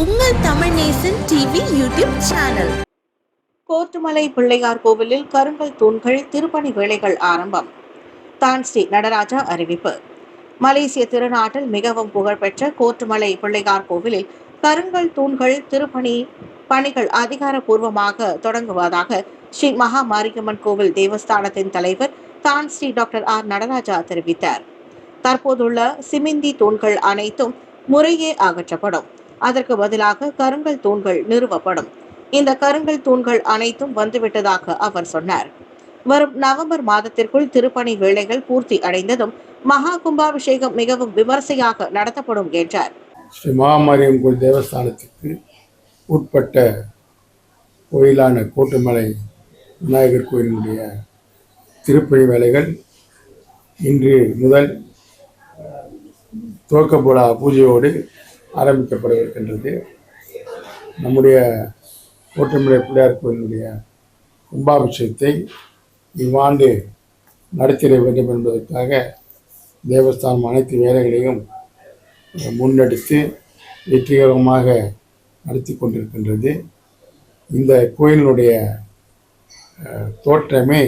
உங்கள் Tamil Nesan TV YouTube channel Kottumalai Pillaiyar கோவிலில் கருங்கல் தூண்கள் திருப்பணி வேலைகள் ஆரம்பம். தான் ஸ்ரீ நடராஜா அறிவிப்பு. மலேசிய திருநாட்டில் மிகவும் புகழ்பெற்ற கோட்டுமலை பிள்ளையார் கோவிலில் கருங்கல் தூண்கள் திருப்பணி பணிகள் அதிகாரப்பூர்வமாக தொடங்குவதாக ஸ்ரீ மகா மாரியம்மன் கோவில் தேவஸ்தானத்தின் தலைவர் தான் ஸ்ரீ டாக்டர் ஆர் நடராஜா தெரிவித்தார். தற்போதுள்ள சிமிந்தி தூண்கள் அனைத்தும் முறையே அகற்றப்படும். அதற்கு பதிலாக கருங்கல் தூண்கள் நிறுவப்படும். இந்த கருங்கல் தூண்கள் அனைத்தும் வந்துவிட்டதாக அவர் சொன்னார். வரும் நவம்பர் மாதத்திற்குள் திருப்பணி வேலைகள் பூர்த்தி அடைந்ததும் மகா கும்பாபிஷேகம் மிகவும் விமர்சையாக நடத்தப்படும் என்றார். ஸ்ரீ மகாமாரியம் கோயில் தேவஸ்தானத்துக்கு உட்பட்ட கோயிலான கோட்டுமலை விநாயகர் கோயிலினுடைய திருப்பணி வேலைகள் இன்று முதல் துவக்கப்படா பூஜையோடு ஆரம்பிக்கப்பட இருக்கின்றது நம்முடைய கோட்டுமலை பிள்ளையார் கோயிலுடைய கும்பாபிஷேகத்தை இவ்வாண்டு நடத்திட வேண்டும் என்பதற்காக தேவஸ்தானம் அனைத்து வேலைகளையும் முன்னெடுத்து வெற்றிகரமாக நடத்தி கொண்டிருக்கின்றது. இந்த கோயிலினுடைய தோற்றமே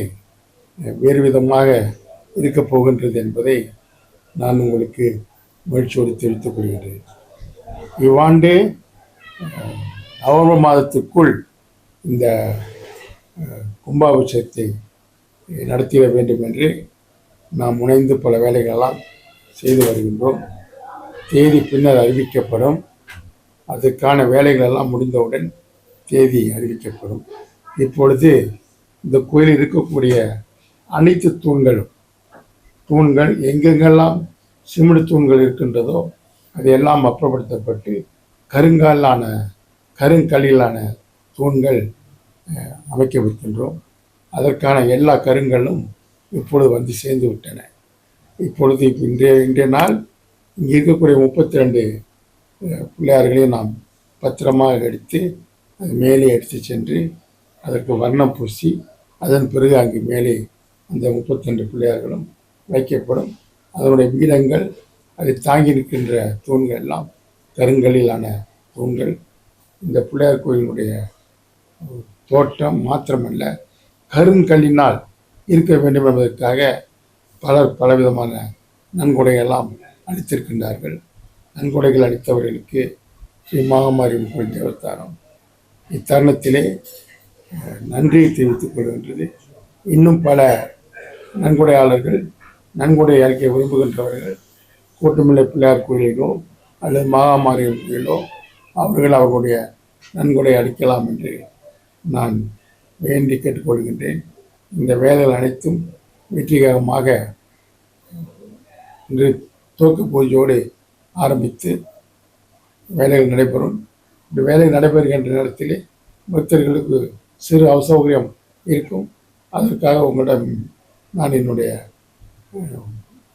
வேறு விதமாக இருக்கப் போகின்றது என்பதை நான் உங்களுக்கு மகிழ்ச்சியோடு தெரிவித்துக் கொள்கிறேன் இவ்வாண்டு நவம்பர் மாதத்திற்குள் இந்த கும்பாபிஷேகத்தை நடத்திட வேண்டும் என்று நாம் முனைந்து பல வேலைகளெல்லாம் செய்து வருகின்றோம். தேதி பின்னர் அறிவிக்கப்படும். அதற்கான வேலைகளெல்லாம் முடிந்தவுடன் தேதி அறிவிக்கப்படும். இப்பொழுது இந்த கோயிலில் இருக்கக்கூடிய அனைத்து தூண்களும் தூண்கள் எங்கெங்கெல்லாம் சிமிடு தூண்கள் இருக்கின்றதோ அதையெல்லாம் அப்புறப்படுத்தப்பட்டு கருங்காலான கருங்கல்லிலான தூண்கள் அமைக்கவிருக்கின்றோம் அதற்கான எல்லா கருங்களும் இப்பொழுது வந்து சேர்ந்து விட்டன. இப்பொழுது இன்றைய இன்றைய நாள் இங்கே இருக்கக்கூடிய முப்பத்தி ரெண்டு பிள்ளையார்களையும் நாம் பத்திரமாக எடுத்து அது மேலே எடுத்து சென்று அதற்கு வர்ணம் பூசி அதன் பிறகு அங்கு மேலே அந்த முப்பத்தி ரெண்டு பிள்ளையார்களும் வைக்கப்படும். அதனுடைய பீடங்கள் அதை தாங்கி நிற்கின்ற தூண்கள் எல்லாம் கருங்கலிலான தூண்கள். இந்த பிள்ளையார் கோயிலுடைய தோட்டம் மாத்திரமல்ல கருங்கல்லினால் இருக்க வேண்டும் என்பதற்காக பலர் பலவிதமான நன்கொடையெல்லாம் அளித்திருக்கின்றார்கள். நன்கொடைகள் அளித்தவர்களுக்கு ஸ்ரீ மாகமாரியம் கோயில் தேவஸ்தானம். இத்தருணத்திலே நன்றியை தெரிவித்துக் கொள்கின்றது. இன்னும் பல நன்கொடையாளர்கள் நன்கொடை அளிக்க விரும்புகின்றவர்கள் கூட்டமில்லை பிள்ளையார் கோயிலிலோ அல்லது மாகாமாரியம் கோயிலோ அவர்கள் அவர்களுடைய நன்கொடை அளிக்கலாம் என்று நான் வேண்டி கேட்டுக்கொள்கின்றேன். இந்த வேலைகள் அனைத்தும் வெற்றிகரமாக இன்று துவக்க பூஜையோடு ஆரம்பித்து வேலைகள் நடைபெறும். இந்த வேலை நடைபெறுகின்ற நேரத்திலே பக்தர்களுக்கு சிறு அசௌகரியம் இருக்கும். அதற்காக உங்களிடம் நான் என்னுடைய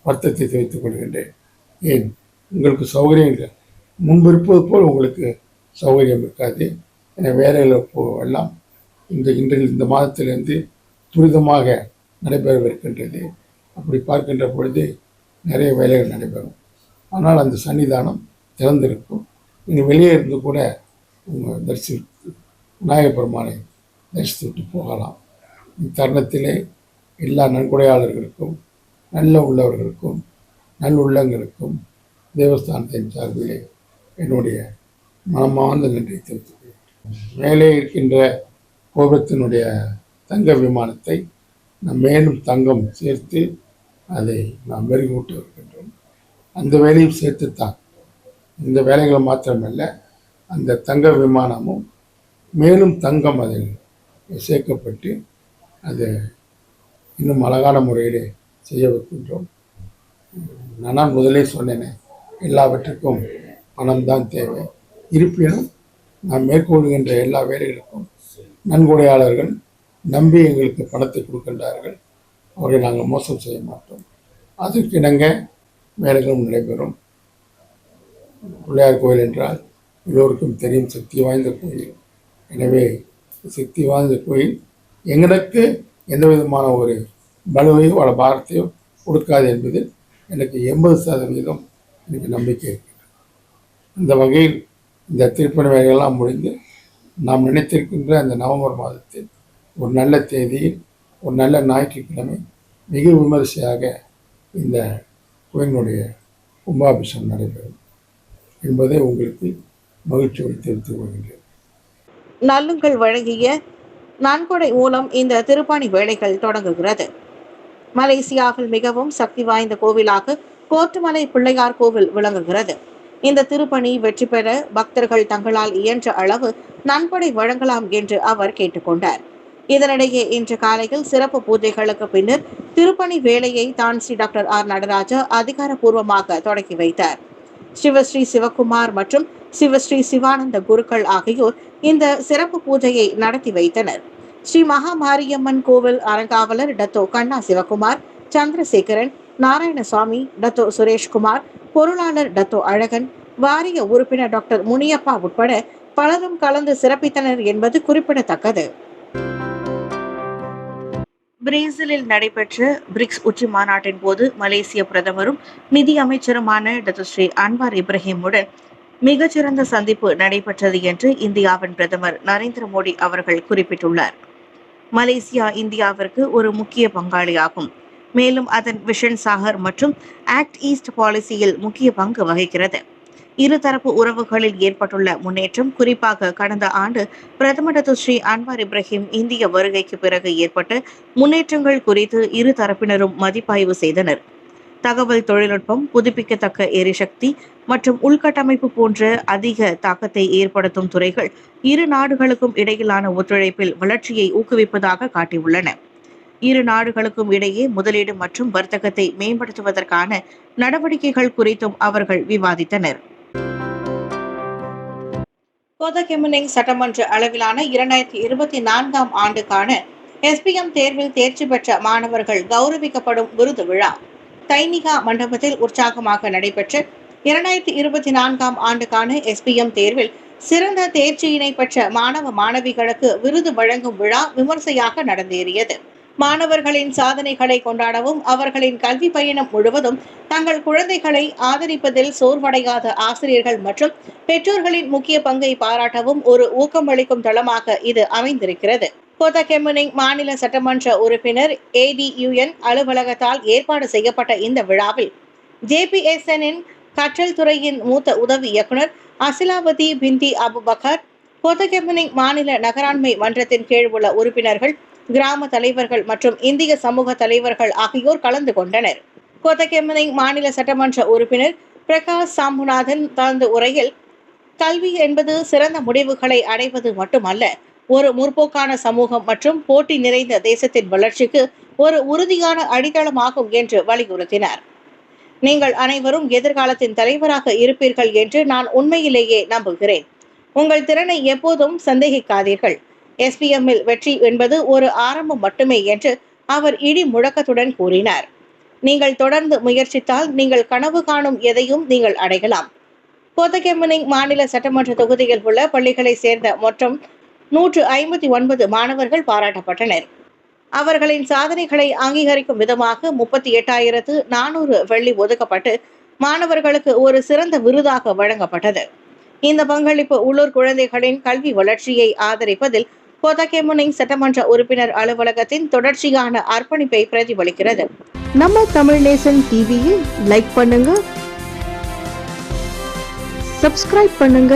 வருத்தத்தை தெரிவித்துக் கொள்கின்றேன். ஏன்? உங்களுக்கு சௌகரியம் இல்லை. முன்பு இருப்பது போல் உங்களுக்கு சௌகரியம் இருக்காது. என வேலைகள் எல்லாம் இந்த இன்றைய இந்த மாதத்திலிருந்து துரிதமாக நடைபெறவிருக்கின்றது அப்படி பார்க்கின்ற பொழுது நிறைய வேலைகள் நடைபெறும். ஆனால் அந்த சன்னிதானம் திறந்திருக்கும். நீங்கள் வெளியே இருந்து கூட உங்கள் தரிசி விநாயகப் பெருமானை தரிசித்துவிட்டு போகலாம். இத்தருணத்திலே எல்லா நன்கொடையாளர்களுக்கும் நல்ல உள்ளவர்களுக்கும் நல்லுள்ளங்களுக்கும் தேவஸ்தானத்தின் சார்பிலே என்னுடைய மனமார்ந்த நன்றி தெரிவித்துக்கொள்கிறேன். மேலே இருக்கின்ற கோபுரத்தினுடைய தங்க விமானத்தை நாம் மேலும் தங்கம் சேர்த்து அதை நாம் மெருகூட்டி வருகின்றோம் அந்த வேலையும் சேர்த்துத்தான். இந்த வேலைகள் மாத்திரமல்ல அந்த தங்க விமானமும் மேலும் தங்கம் அதில் சேர்க்கப்பட்டு அது இன்னும் அழகான முறையிலே செய்ய வைக்கின்றோம். நான் முதலே சொன்னேனே எல்லாவற்றுக்கும் பணம்தான் தேவை. இருப்பினும் நாம் மேற்கொள்கின்ற எல்லா வேலைகளுக்கும் நன்கொடையாளர்கள் நம்பி எங்களுக்கு பணத்தை கொடுக்கின்றார்கள். அவர்களை நாங்கள் மோசம் செய்ய மாட்டோம். அதற்கு இணங்க வேலைகளும் நடைபெறும். பிள்ளையார் கோயில் என்றால் எல்லோருக்கும் தெரியும் சக்தி வாய்ந்த கோயில். எனவே சக்தி வாய்ந்த கோயில் எங்களுக்கு எந்த விதமான ஒரு பலுவையோ அல்ல பாரத்தையோ கொடுக்காது என்பதில் எனக்கு எண்பது சதவீதம் எனக்கு நம்பிக்கை இருக்கிறது அந்த வகையில் இந்த திருப்பணி வேலைகள்லாம் முடிந்து நாம் நினைத்திருக்கின்ற அந்த நவம்பர் மாதத்தில் ஒரு நல்ல தேதியில் ஒரு நல்ல ஞாயிற்றுக்கிழமை மிக விமரிசையாக இந்த கோயிலினுடைய கும்பாபிஷேகம் நடைபெறும் என்பதை உங்களுக்கு மகிழ்ச்சியோடு தெரிவித்துக் கொள்கின்றேன். நல்லுங்கள் வழங்கிய நன்கொடை மூலம் இந்த திருப்பணி வேலைகள் தொடங்குகிறது. மலேசியாவில் மிகவும் சக்தி வாய்ந்த கோவிலாக கோட்டுமலை பிள்ளையார் கோவில் விளங்குகிறது. இந்த திருப்பணி வெற்றி பெற பக்தர்கள் தங்களால் இயன்ற அளவு நன்கொடை வழங்கலாம் என்று அவர் கேட்டுக்கொண்டார். இதனிடையே இன்று காலையில் சிறப்பு பூஜைகளுக்கு பின்னர் திருப்பணி வேலையை தான் ஸ்ரீ டாக்டர் ஆர் நடராஜா அதிகாரப்பூர்வமாக தொடங்கி வைத்தார். சிவஸ்ரீ சிவகுமார் மற்றும் சிவஸ்ரீ சிவானந்த குருக்கள் ஆகியோர் இந்த சிறப்பு பூஜையை நடத்தி வைத்தனர். ஸ்ரீ மகா மாரியம்மன் கோவில் அறங்காவலர் டத்தோ கண்ணா சிவகுமார் சந்திரசேகரன் நாராயணசாமி டத்தோ சுரேஷ்குமார் பொருளாளர் டத்தோ அழகன் வாரிய உறுப்பினர் டாக்டர் முனியப்பா உட்பட பலரும் கலந்து சிறப்பித்தனர் என்பது குறிப்பிடத்தக்கது. பிரேசிலில் நடைபெற்ற பிரிக்ஸ் உச்சி மாநாட்டின் போது மலேசிய பிரதமரும் நிதி அமைச்சருமான டாக்டர் ஸ்ரீ அன்வார் இப்ராஹிமுடன் மிகச்சிறந்த சந்திப்பு நடைபெற்றது என்று இந்தியாவின் பிரதமர் நரேந்திர மோடி அவர்கள் குறிப்பிட்டுள்ளார். மலேசியா இந்தியாவிற்கு ஒரு முக்கிய பங்காளியாகும். மேலும் அதன் விஷன் சாகர் மற்றும் ஆக்ட் ஈஸ்ட் பாலிசியில் முக்கிய பங்கு வகிக்கிறது. இருதரப்பு உறவுகளில் ஏற்பட்டுள்ள முன்னேற்றம் குறிப்பாக கடந்த ஆண்டு பிரதமர் ஸ்ரீ அன்வார் இப்ராஹிம் இந்திய வருகைக்கு பிறகு ஏற்பட்ட முன்னேற்றங்கள் குறித்து இரு தரப்பினரும் மதிப்பாய்வு செய்தனர். தகவல் தொழில்நுட்பம் புதுப்பிக்கத்தக்க எரிசக்தி மற்றும் உள்கட்டமைப்பு போன்ற அதிக தாக்கத்தை ஏற்படுத்தும் துறைகள் இரு நாடுகளுக்கும் இடையிலான ஒத்துழைப்பில் வளர்ச்சியை ஊக்குவிப்பதாக காட்டியுள்ளன. இரு நாடுகளுக்கும் இடையே முதலீடு மற்றும் வர்த்தகத்தை மேம்படுத்துவதற்கான நடவடிக்கைகள் குறித்தும் அவர்கள் விவாதித்தனர். கோதகெமனிங் சட்டமன்ற அளவிலான இரண்டாயிரத்தி இருபத்தி நான்காம் ஆண்டுக்கான எஸ்பிஎம் தேர்வில் தேர்ச்சி பெற்ற மாணவர்கள் கௌரவிக்கப்படும் விருது விழா. தைனிகா மண்டபத்தில் உற்சாகமாக நடைபெற்ற இரண்டாயிரத்தி இருபத்தி நான்காம் ஆண்டுக்கான எஸ்பிஎம் தேர்வில் சிறந்த தேர்ச்சியினை பெற்ற மாணவ மாணவிகளுக்கு விருது வழங்கும் விழா விமர்சையாக நடந்தேறியது. மாணவர்களின் சாதனைகளை கொண்டாடவும் அவர்களின் கல்வி பயணம் முழுவதும் தங்கள் குழந்தைகளை ஆதரிப்பதில் சோர்வடையாத ஆசிரியர்கள் மற்றும் பெற்றோர்களின் முக்கிய பங்கை பாராட்டவும் ஒரு ஊக்கமளிக்கும் தளமாக இது அமைந்திருக்கிறது. கோத்தகெமுனிங் மாநில சட்டமன்ற உறுப்பினர் ஏடியுஎன் அலுவலகத்தால் ஏற்பாடு செய்யப்பட்ட இந்த விழாவில் ஜேபிஎஸ்எனின் கற்றல் துறையின் மூத்த உதவி இயக்குனர் அசிலாவதி பிந்தி அபுபக்கர் கோத்தகெமனிங் மாநில நகராண்மை மன்றத்தின் கீழ் உள்ள உறுப்பினர்கள் கிராம தலைவர்கள் மற்றும் இந்திய சமூக தலைவர்கள் ஆகியோர் கலந்து கொண்டனர். கோத்தகெமனிங் மாநில சட்டமன்ற உறுப்பினர் பிரகாஷ் சாம்புநாதன் தனது உரையில் கல்வி என்பது சிறந்த முடிவுகளை அடைவது மட்டுமல்ல ஒரு முற்போக்கான சமூகம் மற்றும் போட்டி நிறைந்த தேசத்தின் வளர்ச்சிக்கு ஒரு உறுதியான அடித்தளமாகும் என்று வலியுறுத்தினார். நீங்கள் அனைவரும் எதிர்காலத்தின் தலைவராக இருப்பீர்கள் என்று நான் உண்மையிலேயே நம்புகிறேன். உங்கள் திறனை எப்போதும் சந்தேகிக்காதீர்கள். எஸ்பிஎம்மில் வெற்றி என்பது ஒரு ஆரம்பம் மட்டுமே என்று அவர் இடி முழக்கத்துடன் கூறினார். நீங்கள் தொடர்ந்து முயற்சித்தால் நீங்கள் கனவு காணும் எதையும் நீங்கள் அடையலாம். கோத்தகெமனிங் மாநில சட்டமன்ற தொகுதியில் உள்ள பள்ளிகளை சேர்ந்த மற்றும் நூற்று ஐம்பத்தி ஒன்பது மாணவர்கள் பாராட்டப்பட்டனர். அவர்களின் சாதனைகளை அங்கீகரிக்கும் விதமாக முப்பத்தி எட்டாயிரத்து நானூறு வெள்ளி ஒதுக்கப்பட்டு மாணவர்களுக்கு ஒரு சிறந்த விருதாக வழங்கப்பட்டது. இந்த பங்களிப்பு உள்ளூர் குழந்தைகளின் கல்வி வளர்ச்சியை ஆதரிப்பதில் கொதகேமுனை சட்டமன்ற உறுப்பினர் அலுவலகத்தின் தொடர்ச்சியான அர்ப்பணிப்பை பிரதிபலிக்கிறது. நம்ம தமிழ் நேசன் டிவியை லைக் பண்ணுங்க சப்ஸ்கிரைப் பண்ணுங்க.